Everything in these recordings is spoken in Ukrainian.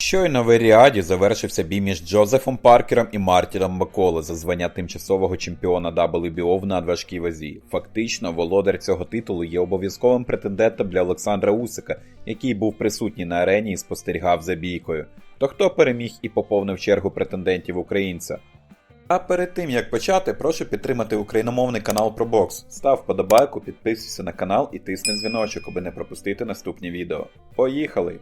Щойно в Еріаді завершився бій між Джозефом Паркером і Мартіном Маколе за звання тимчасового чемпіона WBO в надважкій вазі. Фактично, володар цього титулу є обов'язковим претендентом для Олександра Усика, який був присутній на арені і спостерігав за бійкою. То хто переміг і поповнив чергу претендентів українця? А перед тим як почати, прошу підтримати україномовний канал про бокс. Став вподобайку, підписуйся на канал і тисни дзвіночок, аби не пропустити наступні відео. Поїхали!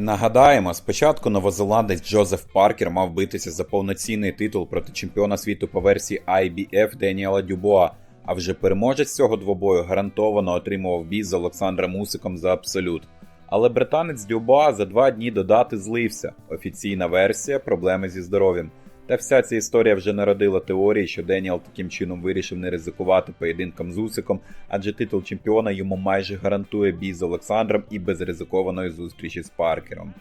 Нагадаємо, спочатку новозеландець Джозеф Паркер мав битися за повноцінний титул проти чемпіона світу по версії IBF Деніела Дюбоа. а вже переможець цього двобою гарантовано отримував бій з Олександром Усиком за абсолют. Але британець Дюбоа за два дні додати злився. Офіційна версія проблеми зі здоров'ям. Та вся ця історія вже народила теорії, що Деніел таким чином вирішив не ризикувати поєдинком з Усиком, адже титул чемпіона йому майже гарантує бій з Олександром і безризикованої зустрічі з Паркером.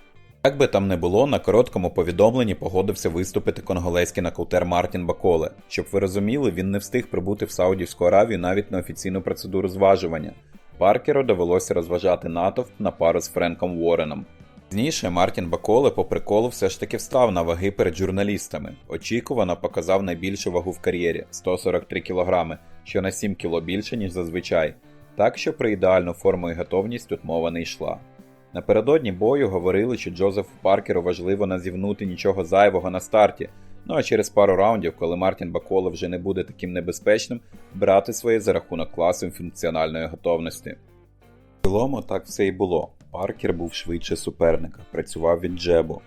Як би там не було, на короткому повідомленні погодився виступити конголезький нокаутер Мартін Баколе. Щоб ви розуміли, він не встиг прибути в Саудівську Аравію навіть на офіційну процедуру зважування. Паркеру довелося розважати натовп на пару з Френком Уореном. Пізніше Мартін Баколе по приколу все ж таки встав на ваги перед журналістами. Очікувано показав найбільшу вагу в кар'єрі 143 кг, що на 7 кг більше, ніж зазвичай. Так що про ідеальну форму і готовність тут мова не йшла. Напередодні бою говорили, що Джозефу Паркеру важливо не зівнути нічого зайвого на старті. Ну а через пару раундів, коли Мартін Баколе вже не буде таким небезпечним, брати своє за рахунок класу функціональної готовності. В цілому так все і було. Паркер був швидше суперника, працював від джебу.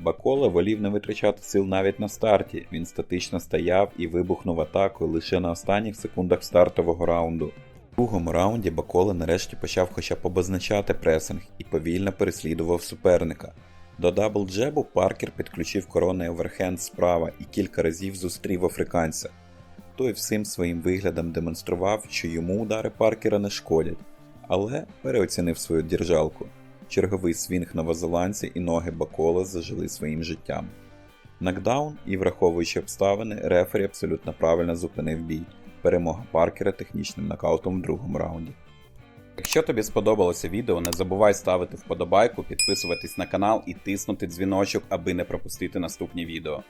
Бакола волів не витрачати сил навіть на старті. Він статично стояв і вибухнув атакою лише на останніх секундах стартового раунду. У другому раунді Бакола нарешті почав хоча б обозначати пресинг і повільно переслідував суперника. До дабл-джебу Паркер підключив коронний оверхенд справа і кілька разів зустрів африканця. Той всім своїм виглядом демонстрував, що йому удари Паркера не шкодять, але переоцінив свою держалку. Черговий свінг новозеландця і ноги Бакола зажили своїм життям. Нокдаун і, враховуючи обставини, рефері абсолютно правильно зупинив бій. Перемога Паркера технічним нокаутом в другому раунді. Якщо тобі сподобалося відео, не забувай ставити вподобайку, підписуватись на канал і тиснути дзвіночок, аби не пропустити наступні відео.